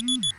Mm.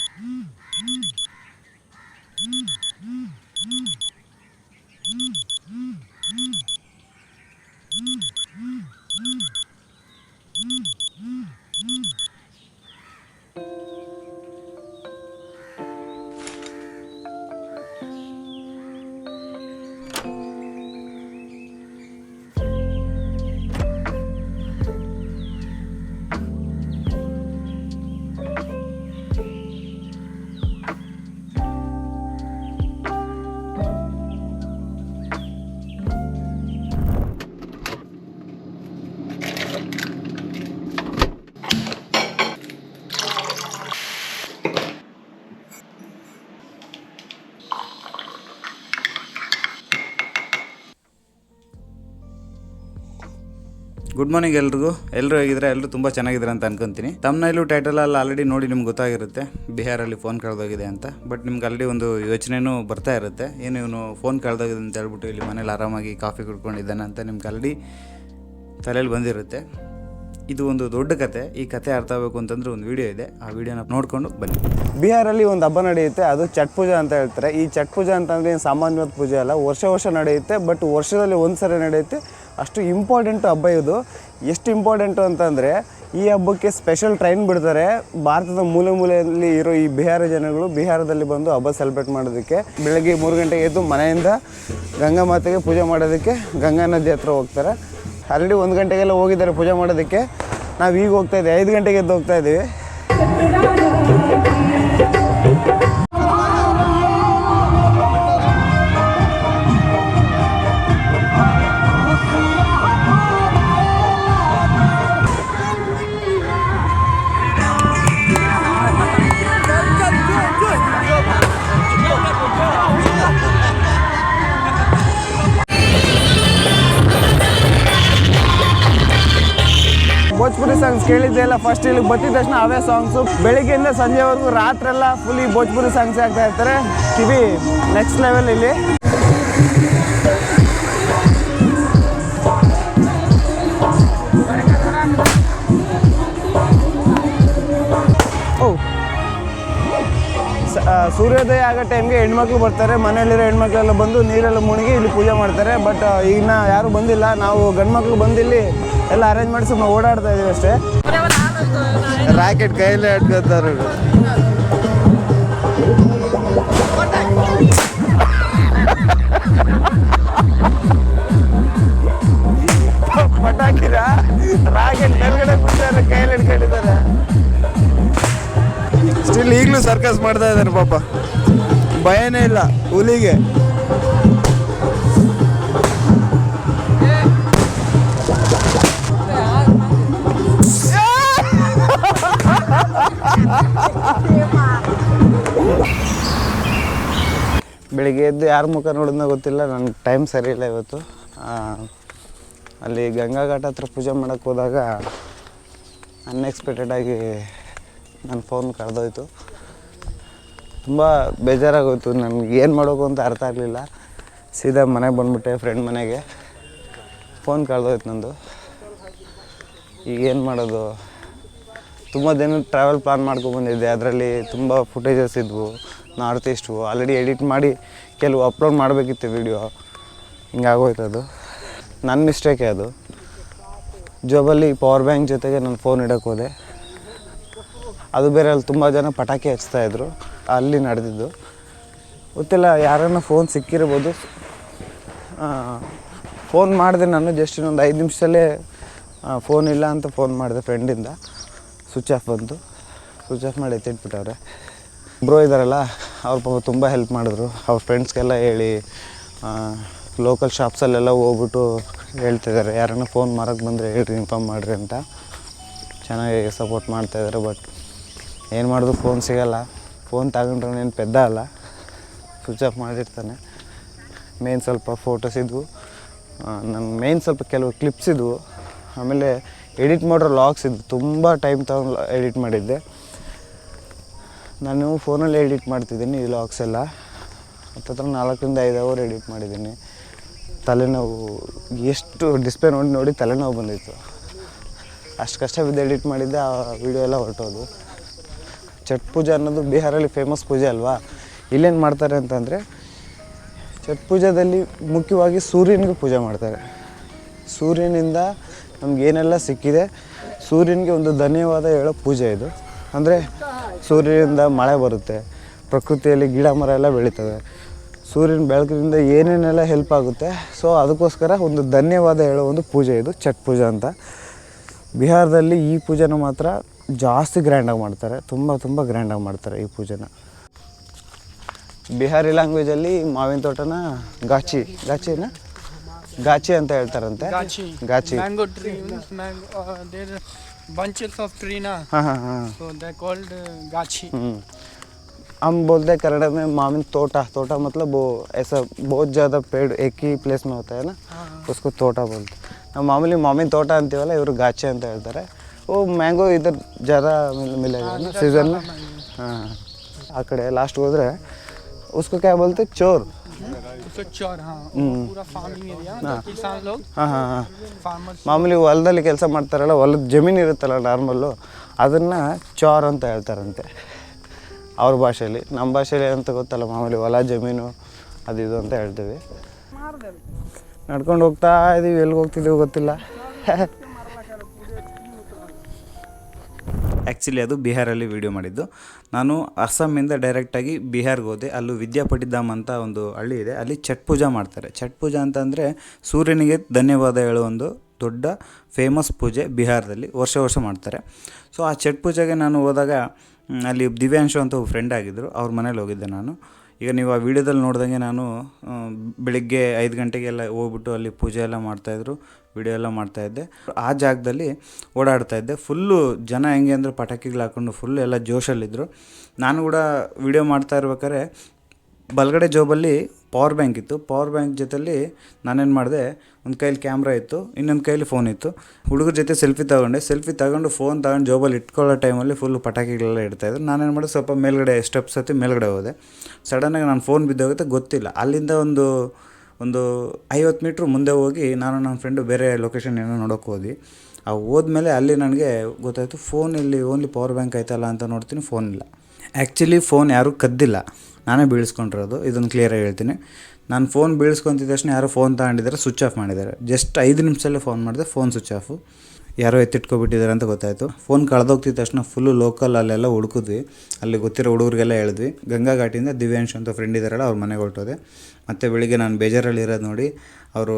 Good morning ಎಲ್ರಿಗೂ. ಎಲ್ಲರೂ ಹೇಗಿದ್ರೆ ಎಲ್ಲರೂ ತುಂಬ ಚೆನ್ನಾಗಿದ್ದಾರೆ ಅಂತ ಅನ್ಕೊಂತೀನಿ. ತಮ್ಮನಲ್ಲೂ ಟೈಟಲ್ ಅಲ್ಲಿ ಆಲ್ರೆಡಿ ನೋಡಿ ನಿಮ್ಗೆ ಗೊತ್ತಾಗಿರುತ್ತೆ. ಬಿಹಾರಲ್ಲಿ ಫೋನ್ ಕಳೆದೋಗಿದೆ ಅಂತ. ಬಟ್ ನಿಮ್ಗೆ ಆಲ್ರೆಡಿ ಒಂದು ಯೋಚನೆನೂ ಬರ್ತಾ ಇರುತ್ತೆ. ಏನು ಇವನು ಫೋನ್ ಕಳೆದೋಗಿದೆ ಅಂತ ಹೇಳ್ಬಿಟ್ಟು ಇಲ್ಲಿ ಮನೇಲಿ ಆರಾಮಾಗಿ ಕಾಫಿ ಕುಡ್ಕೊಂಡಿದ್ದಾನೆ ಅಂತ ನಿಮ್ಗೆ ಆಲ್ರೆಡಿ ತಲೆಯಲ್ಲಿ ಬಂದಿರುತ್ತೆ. ಇದು ಒಂದು ದೊಡ್ಡ ಕತೆ. ಈ ಕತೆ ಅರ್ಥ ಆಗಬೇಕು ಅಂತಂದ್ರೆ ಒಂದು ವಿಡಿಯೋ ಇದೆ. ಆ ವಿಡಿಯೋನ ನೋಡಿಕೊಂಡು ಬನ್ನಿ. ಬಿಹಾರಲ್ಲಿ ಒಂದು ಹಬ್ಬ ನಡೆಯುತ್ತೆ. ಅದು ಛಟ್ ಪೂಜಾ ಅಂತ ಹೇಳ್ತಾರೆ. ಈ ಛಟ್ ಪೂಜಾ ಅಂತಂದ್ರೆ ಏನು ಸಾಮಾನ್ಯವಾದ ಪೂಜೆ ಅಲ್ಲ. ವರ್ಷ ವರ್ಷ ನಡೆಯುತ್ತೆ. ಬಟ್ ವರ್ಷದಲ್ಲಿ ಒಂದು ಸರಿ ನಡೆಯುತ್ತೆ. ಅಷ್ಟು ಇಂಪಾರ್ಟೆಂಟು ಹಬ್ಬ ಇದು. ಎಷ್ಟು ಇಂಪಾರ್ಟೆಂಟು ಅಂತಂದರೆ, ಈ ಹಬ್ಬಕ್ಕೆ ಸ್ಪೆಷಲ್ ಟ್ರೈನ್ ಬಿಡ್ತಾರೆ. ಭಾರತದ ಮೂಲೆ ಮೂಲೆಯಲ್ಲಿ ಇರೋ ಈ ಬಿಹಾರ ಜನಗಳು ಬಿಹಾರದಲ್ಲಿ ಬಂದು ಹಬ್ಬ ಸೆಲೆಬ್ರೇಟ್ ಮಾಡೋದಕ್ಕೆ. ಬೆಳಗ್ಗೆ ಮೂರು ಗಂಟೆಗೆ ಎದ್ದು ಮನೆಯಿಂದ ಗಂಗಾ ಮಾತೆಗೆ ಪೂಜೆ ಮಾಡೋದಕ್ಕೆ ಗಂಗಾ ನದಿ ಹತ್ರ ಹೋಗ್ತಾರೆ. ಆಲ್ರೆಡಿ ಒಂದು ಗಂಟೆಗೆಲ್ಲ ಹೋಗಿದ್ದಾರೆ ಪೂಜೆ ಮಾಡೋದಕ್ಕೆ. ನಾವು ಈಗ ಹೋಗ್ತಾ ಇದ್ದೀವಿ. ಐದು ಗಂಟೆಗೆ ಎದ್ದು ಹೋಗ್ತಾ ಇದ್ದೀವಿ. ಭೋಜ್ಪುರಿ ಸಾಂಗ್ಸ್ ಕೇಳಿದ್ದೆ ಎಲ್ಲ ಫಸ್ಟ್ ಇಲ್ಲಿ ಬತ್ತಿದ ತಕ್ಷಣ ಅವೇ ಸಾಂಗ್ಸು ಬೆಳಿಗ್ಗೆಯಿಂದ ಸಂಜೆವರೆಗೂ ರಾತ್ರೆಲ್ಲ ಫುಲ್ ಈ ಭೋಜ್ಪುರಿ ಸಾಂಗ್ಸ್ ಆಗ್ತಾ ಇರ್ತಾರೆ. ಕಿವಿ ನೆಕ್ಸ್ಟ್ ಲೆವೆಲ್ ಇಲ್ಲಿ. ಸೂರ್ಯೋದಯ ಆಗೋ ಟೈಮ್ಗೆ ಹೆಣ್ಮಕ್ಳು ಬರ್ತಾರೆ. ಮನೆಯಲ್ಲಿರೋ ಹೆಣ್ಮಕ್ಳೆಲ್ಲ ಬಂದು ನೀರೆಲ್ಲ ಮುಳುಗಿ ಇಲ್ಲಿ ಪೂಜೆ ಮಾಡ್ತಾರೆ. ಬಟ್ ಈಗ ಯಾರು ಬಂದಿಲ್ಲ. ನಾವು ಗಂಡ್ಮಕ್ಳು ಬಂದಿಲ್ಲಿ ಎಲ್ಲ ಅರೇಂಜ್ ಮಾಡಿ ಸುಮ್ಮನೆ ಓಡಾಡ್ತಾ ಇದೀವಿ ಅಷ್ಟೇ. ರಾಕೆಟ್ ಕೈಯಲ್ಲೇ ಇಟ್ಕೊತಾರೆ ಪಟಾಕಿರ ರಾಕೆಟ್ ಮೇಲ್ಗಡೆ ಬಿಡ್ತಾರೆ ಕೈಯಲ್ಲಿ ಇಟ್ಕೊಂಡಿದ್ದಾರೆ ಸ್ಟಿಲ್ ಈಗಲೂ ಸರ್ಕಸ್ ಮಾಡ್ತಾ ಇದ್ದಾನೆ ಪಾಪ. ಭಯನೇ ಇಲ್ಲ, ಹುಲಿಗೆ. ಬೆಳಿಗ್ಗೆ ಎದ್ದು ಯಾರ ಮುಖ ನೋಡಿದ್ನೋ ಗೊತ್ತಿಲ್ಲ ನನಗೆ ಟೈಮ್ ಸರಿ ಇಲ್ಲ ಇವತ್ತು. ಅಲ್ಲಿ ಗಂಗಾ ಘಾಟ್ ಹತ್ರ ಪೂಜೆ ಮಾಡೋಕ್ಕೆ ಹೋದಾಗ ಅನ್ಎಕ್ಸ್ಪೆಕ್ಟೆಡ್ ಆಗಿ ನನ್ನ ಫೋನ್ ಕಳೆದೋಯ್ತು ತುಂಬ ಬೇಜಾರಾಗೋಯ್ತು. ನನಗೆ ಏನು ಮಾಡೋಕು ಅಂತ ಅರ್ಥ ಆಗಲಿಲ್ಲ. ಸೀದಾ ಮನೆಗೆ ಬಂದುಬಿಟ್ಟೆ ಫ್ರೆಂಡ್ ಮನೆಗೆ. ಫೋನ್ ಕಳೆದೋಯ್ತು ನಂದು. ಈಗ ಏನು ಮಾಡೋದು? ತುಂಬ ದಿನ ಟ್ರಾವೆಲ್ ಪ್ಲಾನ್ ಮಾಡ್ಕೊಬಂದಿದ್ದೆ ಅದರಲ್ಲಿ ತುಂಬ ಫುಟೇಜಸ್ ಇದ್ವು. ನಾರ್ತ್ ಈಸ್ಟು ಆಲ್ರೆಡಿ ಎಡಿಟ್ ಮಾಡಿ ಕೆಲವು ಅಪ್ಲೋಡ್ ಮಾಡಬೇಕಿತ್ತು ವಿಡಿಯೋ ಹಿಂಗಾಗೋಯ್ತು ಅದು. ನನ್ನ ಮಿಸ್ಟೇಕೇ ಅದು. ಜೋಬಲ್ಲಿ ಪವರ್ ಬ್ಯಾಂಕ್ ಜೊತೆಗೆ ನಾನು ಫೋನ್ ಇಡೋಕ್ಕೆ ಹೋದೆ. ಅದು ಬೇರೆ ಅಲ್ಲಿ ತುಂಬ ಜನ ಪಟಾಕಿ ಹಚ್ತಾ ಇದ್ರು. ಅಲ್ಲಿ ನಡೆದಿದ್ದು. ಗೊತ್ತಿಲ್ಲ, ಯಾರನ್ನ ಫೋನ್ ಸಿಕ್ಕಿರ್ಬೋದು. ಫೋನ್ ಮಾಡಿದೆ ನಾನು ಜಸ್ಟ್ ಇನ್ನೊಂದು ಐದು ನಿಮಿಷದಲ್ಲೇ ಫೋನ್ ಇಲ್ಲ ಅಂತ ಫೋನ್ ಮಾಡಿದೆ ಫ್ರೆಂಡಿಂದ ಸ್ವಿಚ್ ಆಫ್ ಬಂತು. ಸ್ವಿಚ್ ಆಫ್ ಮಾಡಿ ಎತ್ತಿಟ್ಬಿಟ್ಟವ್ರೆ ಬ್ರೋ ಇದ್ದಾರಲ್ಲ ಅವ್ರ ಪಾಪ ತುಂಬ ಹೆಲ್ಪ್ ಮಾಡಿದ್ರು. ಅವ್ರ ಫ್ರೆಂಡ್ಸ್ಗೆಲ್ಲ ಹೇಳಿ ಲೋಕಲ್ ಶಾಪ್ಸಲ್ಲೆಲ್ಲ ಹೋಗ್ಬಿಟ್ಟು ಹೇಳ್ತಿದ್ದಾರೆ ಯಾರನ್ನ ಫೋನ್ ಮಾರಕ್ಕೆ ಬಂದರೆ ಹೇಳ್ರಿ ಇನ್ಫಾರ್ಮ್ ಮಾಡಿರಿ ಅಂತ. ಚೆನ್ನಾಗಿ ಸಪೋರ್ಟ್ ಮಾಡ್ತಾಯಿದ್ದಾರೆ ಬಟ್ ಏನು ಮಾಡೋದು? ಫೋನ್ ಸಿಗಲ್ಲ. ಫೋನ್ ತಗೊಂಡ್ರೆ ಏನು ಪೆದ್ದ ಅಲ್ಲ. ಸ್ವಿಚ್ ಆಫ್ ಮಾಡಿರ್ತಾನೆ ಮೇನ್ ಸ್ವಲ್ಪ ಫೋಟೋಸ್ ಇದ್ವು. ನನ್ನ ಮೇನ್ ಸ್ವಲ್ಪ ಕೆಲವು ಕ್ಲಿಪ್ಸ್ ಇದ್ವು. ಆಮೇಲೆ ಎಡಿಟ್ ಮಾಡೋ ಲಾಗ್ಸ್ ಇದ್ವು. ತುಂಬ ಟೈಮ್ ತಗೊಂಡು ಎಡಿಟ್ ಮಾಡಿದ್ದೆ. ನಾನು ಫೋನಲ್ಲಿ ಎಡಿಟ್ ಮಾಡ್ತಿದ್ದೀನಿ ಈ ಲಾಗ್ಸ್ ಎಲ್ಲ. ಹತ್ತತ್ರ ನಾಲ್ಕರಿಂದ ಐದು ಅವರ್ ಎಡಿಟ್ ಮಾಡಿದ್ದೀನಿ. ತಲೆನೋವು, ಎಷ್ಟು ಡಿಸ್ಪ್ಲೇ ನೋಡಿ ನೋಡಿ ತಲೆನೋವು ಬಂದಿತ್ತು. ಅಷ್ಟು ಕಷ್ಟ ಬಿದ್ದು ಎಡಿಟ್ ಮಾಡಿದ್ದೆ, ಆ ವಿಡಿಯೋ ಎಲ್ಲ ಹೊರಟೋದು ಛಟ್ ಪೂಜೆ ಅನ್ನೋದು ಬಿಹಾರಲ್ಲಿ ಫೇಮಸ್ ಪೂಜೆ ಅಲ್ವಾ? ಇಲ್ಲೇನು ಮಾಡ್ತಾರೆ ಅಂತಂದರೆ ಛಟ್ ಪೂಜಾದಲ್ಲಿ ಮುಖ್ಯವಾಗಿ ಸೂರ್ಯನಿಗೆ ಪೂಜೆ ಮಾಡ್ತಾರೆ. ಸೂರ್ಯನಿಂದ ನಮ್ಗೆ ಏನೆಲ್ಲ ಸಿಕ್ಕಿದೆ? ಸೂರ್ಯನಿಗೆ ಒಂದು ಧನ್ಯವಾದ ಹೇಳೋ ಪೂಜೆ ಇದು. ಅಂದರೆ ಸೂರ್ಯನಿಂದ ಮಳೆ ಬರುತ್ತೆ, ಪ್ರಕೃತಿಯಲ್ಲಿ ಗಿಡ ಮರ ಎಲ್ಲ ಬೆಳೀತವೆ. ಸೂರ್ಯನ ಬೆಳಕಿನಿಂದ ಏನೇನೆಲ್ಲ ಹೆಲ್ಪ್ ಆಗುತ್ತೆ? ಸೊ ಅದಕ್ಕೋಸ್ಕರ ಒಂದು ಧನ್ಯವಾದ ಹೇಳೋ ಒಂದು ಪೂಜೆ ಇದು, ಛಟ್ ಪೂಜೆ ಅಂತ. ಬಿಹಾರದಲ್ಲಿ ಈ ಪೂಜೆನ ಮಾತ್ರ ಜಾಸ್ತಿ ಗ್ರ್ಯಾಂಡಾಗಿ ಮಾಡ್ತಾರೆ ತುಂಬ ತುಂಬ ಗ್ರ್ಯಾಂಡಾಗಿ ಮಾಡ್ತಾರೆ ಈ ಪೂಜೆನ ಬಿಹಾರಿ ಲ್ಯಾಂಗ್ವೇಜಲ್ಲಿ ಮಾವಿನ ತೋಟನ ಗಾಚಿ ಗಾಚಿನ ಗಾಚಿ ಅಂತ ಹೇಳ್ತಾರಂತೆ Gachi. ಗಾಚಿ Mango tree means mango. Uh, there are bunches of tree na, हाँ हाँ हाँ so they're called uh, gachi. हम्म। हम बोलते हैं कन्नड़ में माविन तोटा तोटा मतलब वो ऐसा बहुत ज़्यादा पेड़ एक ही प्लेस में होता है ना उसको ತೋಟ बोलते ನಾವು ಮಾಮೂಲಿ ಮಾವಿನ ತೋಟ ಅಂತೀವಲ್ಲ ಇವರು ಗಾಚೆ ಅಂತ ಹೇಳ್ತಾರೆ वो ಮ್ಯಾಂಗೋ ಇದ್ರ ಜರ मिलेगा ಸೀಸನ್ ಹಾಂ ಆ ಕಡೆ ಲಾಸ್ಟ್ ಹೋದ್ರೆ लास्ट ಕ್ಯಾ उसको ಚೋರ್ ಮಾಮೂಲಿ ಹೊಲದಲ್ಲಿ ಕೆಲಸ ಮಾಡ್ತಾರಲ್ಲ ಹೊಲದ ಜಮೀನು ಇರುತ್ತಲ್ಲ ನಾರ್ಮಲ್ಲು ಅದನ್ನ ಚೋರ್ ಅಂತ ಹೇಳ್ತಾರಂತೆ. ಅವ್ರ ಭಾಷೆಯಲ್ಲಿ ನಮ್ಮ ಭಾಷೆಯಲ್ಲಿ ಅಂತ ಗೊತ್ತಲ್ಲ ಮಾಮೂಲಿ ಹೊಲ ಜಮೀನು ಅದು ಇದು ಅಂತ ಹೇಳ್ತೀವಿ. ನಡ್ಕೊಂಡು ಹೋಗ್ತಾ ಇದೀವಿ ಎಲ್ಲಿಗೆ ಹೋಗ್ತಿದ್ದೀವಿ ಗೊತ್ತಿಲ್ಲ. ಆ್ಯಕ್ಚುಲಿ ಅದು ಬಿಹಾರಲ್ಲಿ ವಿಡಿಯೋ ಮಾಡಿದ್ದು. ನಾನು ಅಸ್ಸಾಮಿಂದ ಡೈರೆಕ್ಟಾಗಿ ಬಿಹಾರ್ಗೆ ಹೋದೆ. ಅಲ್ಲೂ ವಿದ್ಯಾಪಟಿಧಾಮ್ ಅಂತ ಒಂದು ಹಳ್ಳಿ ಇದೆ. ಅಲ್ಲಿ ಛಟ್ ಪೂಜಾ ಮಾಡ್ತಾರೆ. ಛಟ್ ಪೂಜಾ ಅಂತಂದರೆ ಸೂರ್ಯನಿಗೆ ಧನ್ಯವಾದ ಹೇಳೋ ಒಂದು ದೊಡ್ಡ ಫೇಮಸ್ ಪೂಜೆ ಬಿಹಾರದಲ್ಲಿ ವರ್ಷ ವರ್ಷ ಮಾಡ್ತಾರೆ. ಸೊ ಆ ಛಟ್ ಪೂಜೆಗೆ ನಾನು ಹೋದಾಗ ಅಲ್ಲಿ ದಿವ್ಯಾಂಶು ಅಂತ ಒಬ್ಬ ಫ್ರೆಂಡ್ ಆಗಿದ್ದರು ಅವ್ರ ಮನೇಲಿ ಹೋಗಿದ್ದೆ ನಾನು. ಈಗ ನೀವು ಆ ವಿಡಿಯೋದಲ್ಲಿ ನೋಡ್ದಂಗೆ ನಾನು ಬೆಳಿಗ್ಗೆ ಐದು ಗಂಟೆಗೆಲ್ಲ ಹೋಗ್ಬಿಟ್ಟು ಅಲ್ಲಿ ಪೂಜೆ ಎಲ್ಲ ಮಾಡ್ತಾಯಿದ್ರು ವಿಡಿಯೋ ಎಲ್ಲ ಮಾಡ್ತಾಯಿದ್ದೆ ಆ ಜಾಗದಲ್ಲಿ ಓಡಾಡ್ತಾ ಇದ್ದೆ. ಫುಲ್ಲು ಜನ ಹೆಂಗೆ ಅಂದರೆ ಪಟಾಕಿಗಳು ಹಾಕ್ಕೊಂಡು ಫುಲ್ ಎಲ್ಲ ಜೋಶಲ್ಲಿದ್ದರು ನಾನು ಕೂಡ ವಿಡಿಯೋ ಮಾಡ್ತಾ ಇರ್ಬೇಕಾದ್ರೆ ಬಲಗಡೆ ಜೋಬಲ್ಲಿ ಪವರ್ ಬ್ಯಾಂಕ್ ಇತ್ತು. ಪವರ್ ಬ್ಯಾಂಕ್ ಜೊತೆಲಿ ನಾನೇನು ಮಾಡಿದೆ, ಒಂದು ಕೈಲಿ ಕ್ಯಾಮ್ರಾ ಇತ್ತು, ಇನ್ನೊಂದು ಕೈಲಿ ಫೋನ್ ಇತ್ತು. ಹುಡುಗರ ಜೊತೆ ಸೆಲ್ಫಿ ತಗೊಂಡೆ. ಸೆಲ್ಫಿ ತಗೊಂಡು ಫೋನ್ ತಗೊಂಡು ಜೋಬಲ್ಲಿ ಇಟ್ಕೊಳ್ಳೋ ಟೈಮಲ್ಲಿ ಫುಲ್ ಪಟಾಕಿಗಳೆಲ್ಲ ಇಡ್ತಾಯಿದ್ರು ನಾನೇನು ಮಾಡಿದೆ, ಸ್ವಲ್ಪ ಮೇಲ್ಗಡೆ ಸ್ಟೆಪ್ಸ್ ಹತ್ತಿ ಮೇಲ್ಗಡೆ ಹೋದೆ. ಸಡನ್ನಾಗಿ ನಾನು ಫೋನ್ ಬಿದ್ದೋಗುತ್ತೆ, ಗೊತ್ತಿಲ್ಲ. ಅಲ್ಲಿಂದ ಒಂದು ಒಂದು ಐವತ್ತು ಮೀಟ್ರ್ ಮುಂದೆ ಹೋಗಿ ನಾನು ನನ್ನ ಫ್ರೆಂಡು ಬೇರೆ ಲೊಕೇಶನ್ ಏನೋ ನೋಡೋಕೆ ಹೋದ್ವಿ. ಆ ಹೋದ್ಮೇಲೆ ಅಲ್ಲಿ ನನಗೆ ಗೊತ್ತಾಯಿತು ಫೋನಲ್ಲಿ ಓನ್ಲಿ ಪವರ್ ಬ್ಯಾಂಕ್ ಆಯ್ತಲ್ಲ ಅಂತ ನೋಡ್ತೀನಿ ಫೋನ್ ಇಲ್ಲ. ಆ್ಯಕ್ಚುಲಿ ಫೋನ್ ಯಾರೂ ಕದ್ದಿಲ್ಲ. ನಾನೇ ಬೀಳಿಸ್ಕೊಂಡಿರೋದು, ಇದನ್ನು ಕ್ಲಿಯರಾಗಿ ಹೇಳ್ತೀನಿ. ನಾನು ಫೋನ್ ಬೀಳಿಸ್ಕೊಂತಿದ್ದ ತಕ್ಷಣ ಯಾರೋ ಫೋನ್ ತಗೊಂಡಿದ್ದಾರೆ ಸ್ವಿಚ್ ಆಫ್ ಮಾಡಿದ್ದಾರೆ. ಜಸ್ಟ್ ಐದು ನಿಮಿಷದಲ್ಲೇ ಫೋನ್ ಮಾಡಿದೆ ಫೋನ್ ಸ್ವಿಚ್ ಆಫು ಯಾರೋ ಎತ್ತಿಟ್ಕೊಬಿಟ್ಟಿದ್ದಾರೆ ಅಂತ ಗೊತ್ತಾಯಿತು. ಫೋನ್ ಕಳೆದೋಗ್ತಿದ್ದ ತಕ್ಷಣ ಫುಲ್ಲು ಲೋಕಲ್ ಅಲ್ಲೆಲ್ಲ ಹುಡುಕಿದ್ವಿ. ಅಲ್ಲಿ ಗೊತ್ತಿರೋ ಹುಡುಗರಿಗೆಲ್ಲ ಹೇಳಿದ್ವಿ. ಗಂಗಾ ಘಾಟಿಂದ ದಿವ್ಯಾಂಶ್ ಅಂತ ಫ್ರೆಂಡ್ ಇದ್ದಾರಲ್ಲ, ಅವ್ರ ಮನೆಗೆ ಹೊರಟೋದೆ. ಮತ್ತು ಬೆಳಿಗ್ಗೆ ನಾನು ಬೇಜಾರಲ್ಲಿ ಇರೋದು ನೋಡಿ, ಅವರು,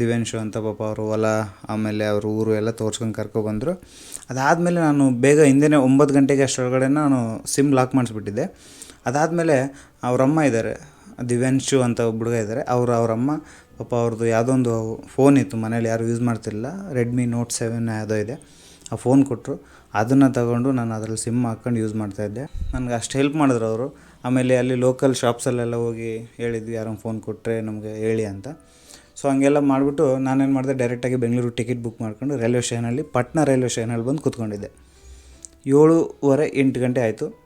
ದಿವ್ಯಾಂಶು ಅಂತ ಪಾಪ ಅವರು ಹೊಲ, ಆಮೇಲೆ ಅವರು ಊರು ಎಲ್ಲ ತೋರ್ಸ್ಕೊಂಡು ಕರ್ಕೊಬಂದರು ಅದಾದಮೇಲೆ ನಾನು ಬೇಗ ಹಿಂದೆನೇ ಒಂಬತ್ತು ಗಂಟೆಗೆ ಅಷ್ಟೊಳಗಡೆ ನಾನು ಸಿಮ್ ಲಾಕ್ ಮಾಡಿಸ್ಬಿಟ್ಟಿದ್ದೆ. ಅದಾದಮೇಲೆ ಅವರಮ್ಮ ಇದ್ದಾರೆ. ದಿವ್ಯಾಂಶು ಅಂತ ಒಬ್ಬ ಹುಡುಗ ಇದ್ದಾರೆ. ಅವರು ಅವರಮ್ಮ, ಪಾಪ ಅವ್ರದ್ದು ಯಾವುದೋ ಒಂದು ಫೋನ್ ಇತ್ತು ಮನೇಲಿ, ಯಾರು ಯೂಸ್ ಮಾಡ್ತಿರಲಿಲ್ಲ. ರೆಡ್ಮಿ ನೋಟ್ ಸೆವೆನ್ ಯಾವುದೋ ಇದೆ. ಆ ಫೋನ್ ಕೊಟ್ಟರು ಅದನ್ನು ತಗೊಂಡು ನಾನು ಅದರಲ್ಲಿ ಸಿಮ್ ಹಾಕ್ಕೊಂಡು ಯೂಸ್ ಮಾಡ್ತಾಯಿದ್ದೆ ನನಗೆ ಅಷ್ಟು ಹೆಲ್ಪ್ ಮಾಡಿದ್ರು ಅವರು. ಆಮೇಲೆ ಅಲ್ಲಿ ಲೋಕಲ್ ಶಾಪ್ಸಲ್ಲೆಲ್ಲ ಹೋಗಿ ಹೇಳಿದ್ವಿ, ಯಾರೋ ಫೋನ್ ಕೊಟ್ಟರೆ ನಮಗೆ ಹೇಳಿ ಅಂತ. ಸೊ ಹಂಗೆಲ್ಲ ಮಾಡಿಬಿಟ್ಟು ನಾನೇನು ಮಾಡಿದೆ ಡೈರೆಕ್ಟಾಗಿ ಬೆಂಗಳೂರು ಟಿಕೆಟ್ ಬುಕ್ ಮಾಡ್ಕೊಂಡು ರೈಲ್ವೆ ಸ್ಟೇಷನಲ್ಲಿ ಪಟ್ನಾ ರೈಲ್ವೆ ಸ್ಟೇಷನಲ್ಲಿ ಬಂದು ಕೂತ್ಕೊಂಡಿದ್ದೆ. ಏಳುವರೆ ಎಂಟು ಗಂಟೆ ಆಯಿತು.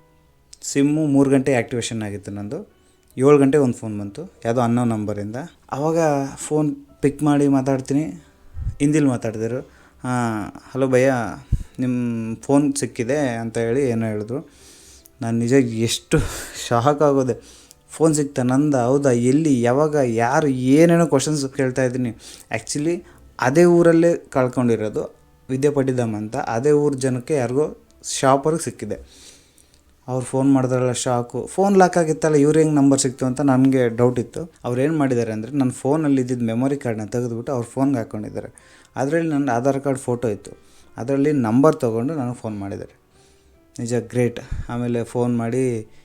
ಸಿಮ್ಮು ಮೂರು ಗಂಟೆ ಆ್ಯಕ್ಟಿವೇಶನ್ ಆಗಿತ್ತು ನಂದು. ಏಳು ಗಂಟೆ ಒಂದು ಫೋನ್ ಬಂತು. ಯಾವುದೋ ಅನ್ನೋ ನಂಬರಿಂದ ಆವಾಗ ಫೋನ್ ಪಿಕ್ ಮಾಡಿ ಮಾತಾಡ್ತೀನಿ. ಹಿಂದಿಲಿ ಮಾತಾಡಿದರು ಹಾಂ, ಹಲೋ ಭಯ್ಯ ನಿಮ್ಮ ಫೋನ್ ಸಿಕ್ಕಿದೆ ಅಂತ ಹೇಳಿ ಏನೋ ಹೇಳಿದ್ರು. ನಾನು ನಿಜ ಎಷ್ಟು ಶಾಕ್ ಆಗೋದೆ. ಫೋನ್ ಸಿಕ್ತ ನಂದ, ಹೌದಾ, ಎಲ್ಲಿ, ಯಾವಾಗ, ಯಾರು, ಏನೇನೋ ಕ್ವಶನ್ಸ್ ಕೇಳ್ತಾ ಇದ್ದೀನಿ. ಆ್ಯಕ್ಚುಲಿ ಅದೇ ಊರಲ್ಲೇ ಕಳ್ಕೊಂಡಿರೋದು. ವಿದ್ಯಾಪಟ್ಟಿದಮ್ ಅಂತ. ಅದೇ ಊರ ಜನಕ್ಕೆ ಯಾರಿಗೋ ಶಾಪರ್ಗೆ ಸಿಕ್ಕಿದೆ. ಅವ್ರು ಫೋನ್ ಮಾಡಿದ್ರಲ್ಲ ಶಾಕು ಫೋನ್ ಲಾಕ್ ಆಗಿತ್ತಲ್ಲ, ಇವ್ರು ಹೆಂಗೆ ನಂಬರ್ ಸಿಕ್ತು ಅಂತ ನನಗೆ ಡೌಟ್ ಇತ್ತು. ಅವ್ರು ಏನು ಮಾಡಿದ್ದಾರೆ ಅಂದರೆ ನನ್ನ ಫೋನಲ್ಲಿ ಇದ್ದಿದ್ದ ಮೆಮೊರಿ ಕಾರ್ಡ್ನ ತೆಗೆದುಬಿಟ್ಟು ಅವ್ರ ಫೋನ್ಗೆ ಹಾಕ್ಕೊಂಡಿದ್ದಾರೆ ಅದರಲ್ಲಿ ನನ್ನ ಆಧಾರ್ ಕಾರ್ಡ್ ಫೋಟೋ ಇತ್ತು. ಅದರಲ್ಲಿ ನಂಬರ್ ತೊಗೊಂಡು ನನಗೆ ಫೋನ್ ಮಾಡಿದ್ದಾರೆ. ನಿಜ ಗ್ರೇಟ್ ಆಮೇಲೆ ಫೋನ್ ಮಾಡಿ,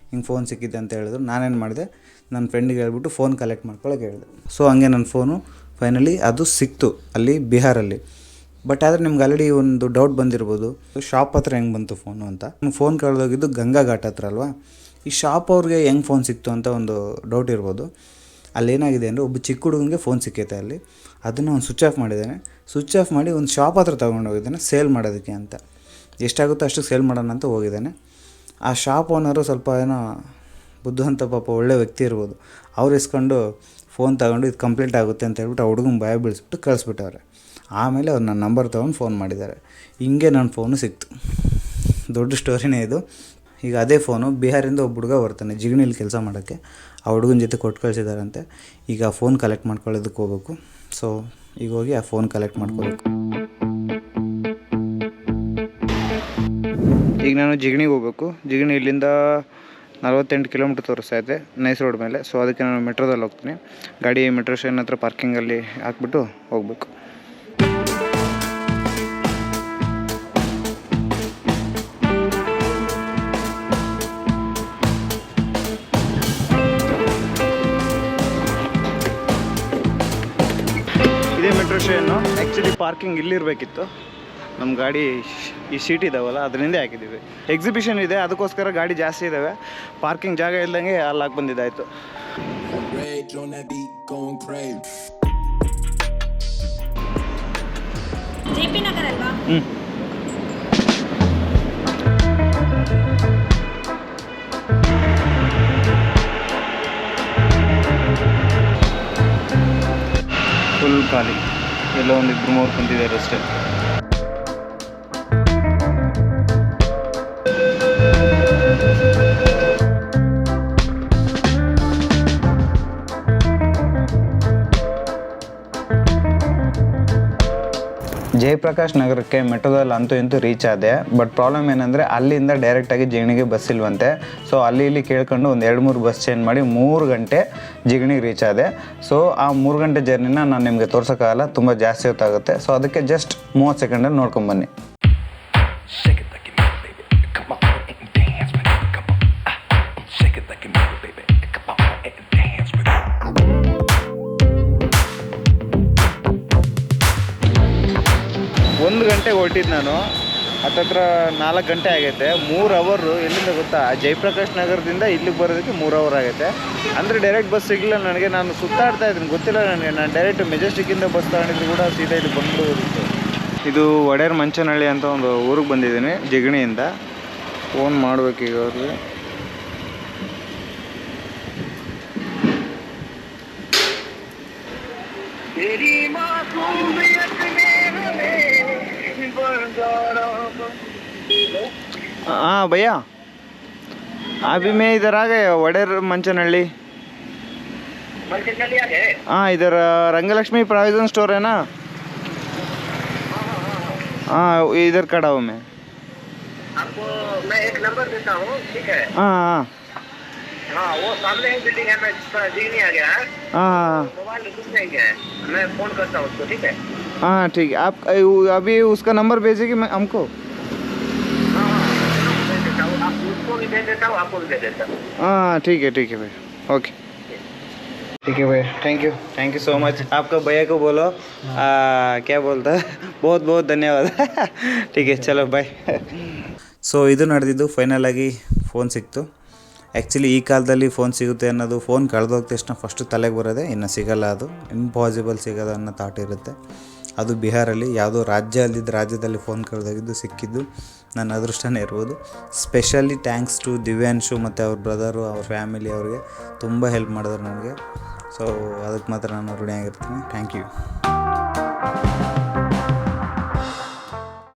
ಹಿಂಗೆ ಫೋನ್ ಸಿಕ್ಕಿದೆ ಅಂತ ಹೇಳಿದ್ರು. ನಾನೇನು ಮಾಡಿದೆ ನನ್ನ ಫ್ರೆಂಡಿಗೆ ಹೇಳ್ಬಿಟ್ಟು ಫೋನ್ ಕಲೆಕ್ಟ್ ಮಾಡ್ಕೊಳಕ್ಕೆ ಹೇಳಿದೆ. ಸೊ ಹಂಗೆ ನನ್ನ ಫೋನು ಫೈನಲಿ ಅದು ಸಿಕ್ತು, ಅಲ್ಲಿ ಬಿಹಾರಲ್ಲಿ. ಬಟ್ ಆದರೆ ನಿಮ್ಗೆ ಆಲ್ರೆಡಿ ಒಂದು ಡೌಟ್ ಬಂದಿರ್ಬೋದು ಶಾಪ್ ಹತ್ರ ಹೆಂಗೆ ಬಂತು ಫೋನು ಅಂತ. ಫೋನ್ ಕಳೆದೋಗಿದ್ದು ಗಂಗಾ ಘಾಟ್ ಹತ್ರ ಅಲ್ವಾ? ಈ ಶಾಪ್ ಅವ್ರಿಗೆ ಹೆಂಗೆ ಫೋನ್ ಸಿಕ್ತು ಅಂತ ಒಂದು ಡೌಟ್ ಇರ್ಬೋದು. ಅಲ್ಲೇನಾಗಿದೆ ಅಂದರೆ ಒಬ್ಬ ಚಿಕ್ಕ ಹುಡುಗನಿಗೆ ಫೋನ್ ಸಿಕ್ಕೈತೆ ಅಲ್ಲಿ. ಅದನ್ನು ಅವ್ನು ಸ್ವಿಚ್ ಆಫ್ ಮಾಡಿದ್ದಾನೆ ಸ್ವಿಚ್ ಆಫ್ ಮಾಡಿ ಒಂದು ಶಾಪ್ ಹತ್ರ ತೊಗೊಂಡು ಹೋಗಿದ್ದಾನೆ ಸೇಲ್ ಮಾಡೋದಕ್ಕೆ ಅಂತ. ಎಷ್ಟಾಗುತ್ತೋ ಅಷ್ಟು ಸೇಲ್ ಮಾಡೋಣ ಅಂತ ಹೋಗಿದ್ದಾನೆ. ಆ ಶಾಪ್ ಓನರು ಸ್ವಲ್ಪ ಏನೋ ಬುದ್ಧಿವಂತ ಪಾಪ ಒಳ್ಳೆ ವ್ಯಕ್ತಿ ಇರ್ಬೋದು. ಅವ್ರು ಇಸ್ಕೊಂಡು ಫೋನ್ ತಗೊಂಡು ಇದು ಕಂಪ್ಲೀಟ್ ಆಗುತ್ತೆ ಅಂತ ಹೇಳ್ಬಿಟ್ಟು ಆ ಹುಡುಗನ ಭಯ ಬೀಳಿಸ್ಬಿಟ್ಟು ಕಳಿಸ್ಬಿಟ್ಟವ್ರೆ. ಆಮೇಲೆ ಅವ್ರು ನನ್ನ ನಂಬರ್ ತೊಗೊಂಡು ಫೋನ್ ಮಾಡಿದ್ದಾರೆ. ಹಿಂಗೆ ನನ್ನ ಫೋನು ಸಿಕ್ತು. ದೊಡ್ಡ ಸ್ಟೋರಿನೇ ಇದು. ಈಗ ಅದೇ ಫೋನು ಬಿಹಾರಿಂದ ಒಬ್ಬ ಹುಡುಗ ಬರ್ತಾನೆ ಜಿಗಣಿಲಿ ಕೆಲಸ ಮಾಡೋಕ್ಕೆ. ಆ ಹುಡುಗನ ಜೊತೆ ಕೊಟ್ಟು ಕಳಿಸಿದಾರಂತೆ. ಈಗ ಆ ಫೋನ್ ಕಲೆಕ್ಟ್ ಮಾಡ್ಕೊಳ್ಳೋದಕ್ಕೆ ಹೋಗ್ಬೇಕು. ಸೊ ಈಗ ಹೋಗಿ ಆ ಫೋನ್ ಕಲೆಕ್ಟ್ ಮಾಡ್ಕೊಬೇಕು. ಈಗ ನಾನು ಜಿಗಣಿಗೆ ಹೋಗ್ಬೇಕು. ಜಿಗಣಿ ಇಲ್ಲಿಂದ ನಲವತ್ತೆಂಟು ಕಿಲೋಮೀಟ್ರ್ ತೋರಿಸ್ತಾ ಇದೆ ನೈಸ್ ರೋಡ್ ಮೇಲೆ. ಸೊ ಅದಕ್ಕೆ ನಾನು ಮೆಟ್ರೋದಲ್ಲಿ ಹೋಗ್ತೀನಿ. ಗಾಡಿ ಮೆಟ್ರೋ ಸ್ಟೇಷನ್ ಹತ್ರ ಪಾರ್ಕಿಂಗಲ್ಲಿ ಹಾಕ್ಬಿಟ್ಟು ಹೋಗ್ಬೇಕು. ಪಾರ್ಕಿಂಗ್ ಇಲ್ಲಿರಬೇಕಿತ್ತು. ನಮ್ಮ ಗಾಡಿ ಈ ಸೀಟ್ ಇದಾವಲ್ಲ ಅದರಿಂದ ಹಾಕಿದ್ದೀವಿ. ಎಕ್ಸಿಬಿಷನ್ ಇದೆ ಅದಕ್ಕೋಸ್ಕರ ಗಾಡಿ ಜಾಸ್ತಿ ಇದ್ದಾವೆ ಪಾರ್ಕಿಂಗ್ ಜಾಗ ಇಲ್ದಂಗೆ ಅಲ್ಲಿ ಹಾಕಿ ಬಂದಿದ್ದಾಯಿತು. ಹ್ಞೂ ಫುಲ್ ಖಾಲಿ. ಎಲ್ಲೋ ಒಂದು ಇಬ್ಬರು ಮೂರು ಕುಂತಿದ್ದಾರೆ ಅಷ್ಟೇ. ಜಯಪ್ರಕಾಶ್ ನಗರಕ್ಕೆ ಮೆಟ್ರೋದಲ್ಲಿ ಅಂತೂ ಇಂತೂ ರೀಚ್ ಆದೆ. ಬಟ್ ಪ್ರಾಬ್ಲಮ್ ಏನಂದರೆ ಅಲ್ಲಿಂದ ಡೈರೆಕ್ಟಾಗಿ ಜಿಗಣಿಗೆ ಬಸ್ ಇಲ್ವಂತೆ. ಸೊ ಅಲ್ಲಿ ಇಲ್ಲಿ ಕೇಳ್ಕೊಂಡು ಒಂದು ಎರಡು ಮೂರು ಬಸ್ ಚೇಂಜ್ ಮಾಡಿ ಮೂರು ಗಂಟೆ ಜಿಗಣಿಗೆ ರೀಚ್ ಆದೆ. ಸೊ ಆ ಮೂರು ಗಂಟೆ ಜರ್ನಿನ ನಾನು ನಿಮಗೆ ತೋರ್ಸೋಕ್ಕಾಗಲ್ಲ, ತುಂಬ ಜಾಸ್ತಿ ಹೊತ್ತಾಗುತ್ತೆ. ಸೊ ಅದಕ್ಕೆ ಜಸ್ಟ್ ಮೂವತ್ತು ಸೆಕೆಂಡಲ್ಲಿ ನೋಡ್ಕೊಂಬನ್ನಿ ಹೊರಟಿದ್ದು ನಾನು. ಹತ್ತತ್ರ ನಾಲ್ಕು ಗಂಟೆ ಆಗೈತೆ. ಮೂರು ಅವರು ಎಲ್ಲಿಂದ ಗೊತ್ತಾ? ಜಯಪ್ರಕಾಶ್ ನಗರದಿಂದ ಇಲ್ಲಿಗೆ ಬರೋದಕ್ಕೆ ಮೂರು ಅವರ್ ಆಗೈತೆ. ಅಂದರೆ ಡೈರೆಕ್ಟ್ ಬಸ್ ಸಿಗಲಿಲ್ಲ ನನಗೆ. ನಾನು ಸುತ್ತಾಡ್ತಾ ಇದ್ದೀನಿ. ಗೊತ್ತಿಲ್ಲ ನನಗೆ. ನಾನು ಡೈರೆಕ್ಟ್ ಮೆಜೆಸ್ಟಿಕ್ಕಿಂದ ಬಸ್ ತಗೊಂಡಿದ್ರು ಕೂಡ ಸೀದಾ ಇಲ್ಲಿ ಬಂದ್ಬಿಡೋದಿತ್ತು ಇದು ಒಡೆಯರ್ ಮಂಚನಹಳ್ಳಿ ಅಂತ ಒಂದು ಊರಿಗೆ ಬಂದಿದ್ದೀನಿ, ಜಗಣಿಯಿಂದ. ಫೋನ್ ಮಾಡಬೇಕೀಗ ಅವ್ರಿಗೆ. हाँ भैया अभी मैं इधर आ गया वडेर मंचनहल्ली हाँ इधर रंगलक्ष्मी प्रोविज़न स्टोर है ना हाँ इधर खड़ा हूँ मैं आपको मैं एक नंबर देता हूँ ठीक है हाँ हाँ हाँ वो सामने ही बिल्डिंग है मैं दिख नहीं आ गया है हाँ मोबाइल नहीं गया है मैं फ़ोन करता हूँ उसको ठीक है हाँ ठीक है आप अभी उसका नंबर भेजेगी मैं हमको भी दे देता हूँ आपको भी दे देता हूँ हाँ ठीक है ठीक है भाई ओके ठीक है भैया thank you thank you so much आपका भैया को बोलो आ, क्या बोलता है बहुत बहुत ಧನ್ಯವಾದ ठीक है ಚಲೋ ಬಾಯ್ ಸೊ ಇದು ನಡೆದಿದ್ದು ಫೈನಲ್ ಆಗಿ ಫೋನ್ ಸಿಕ್ತು ಆ್ಯಕ್ಚುಲಿ ಈ ಕಾಲದಲ್ಲಿ ಫೋನ್ ಸಿಗುತ್ತೆ ಅನ್ನೋದು ಫೋನ್ ಕಳೆದೋದ ತಕ್ಷಣ ಫಸ್ಟು ತಲೆಗೆ ಬರೋದೆ ಇನ್ನು ಸಿಗಲ್ಲ ಅದು ಇಂಪಾಸಿಬಲ್ ಸಿಗೋದು ಅನ್ನೋ ಥಾಟ್ ಇರುತ್ತೆ ಅದು ಬಿಹಾರಲ್ಲಿ ಯಾವುದೋ ರಾಜ್ಯ ಅಲ್ಲಿದ್ದ ರಾಜ್ಯದಲ್ಲಿ ಫೋನ್ ಕರೆದಾಗಿದ್ದು ಸಿಕ್ಕಿದ್ದು. ನನ್ನ ಅದೃಷ್ಟನೇ ಇರ್ಬೋದು. ಸ್ಪೆಷಲಿ ಥ್ಯಾಂಕ್ಸ್ ಟು ದಿವ್ಯಾಂಶು ಮತ್ತು ಅವ್ರ ಬ್ರದರು ಅವ್ರ ಫ್ಯಾಮಿಲಿ ಅವ್ರಿಗೆ ತುಂಬ ಹೆಲ್ಪ್ ಮಾಡಿದ್ರು ನನಗೆ. ಸೊ ಅದಕ್ಕೆ ಮಾತ್ರ ನಾನು ಋಣಿಯಾಗಿರ್ತೀನಿ. Thank you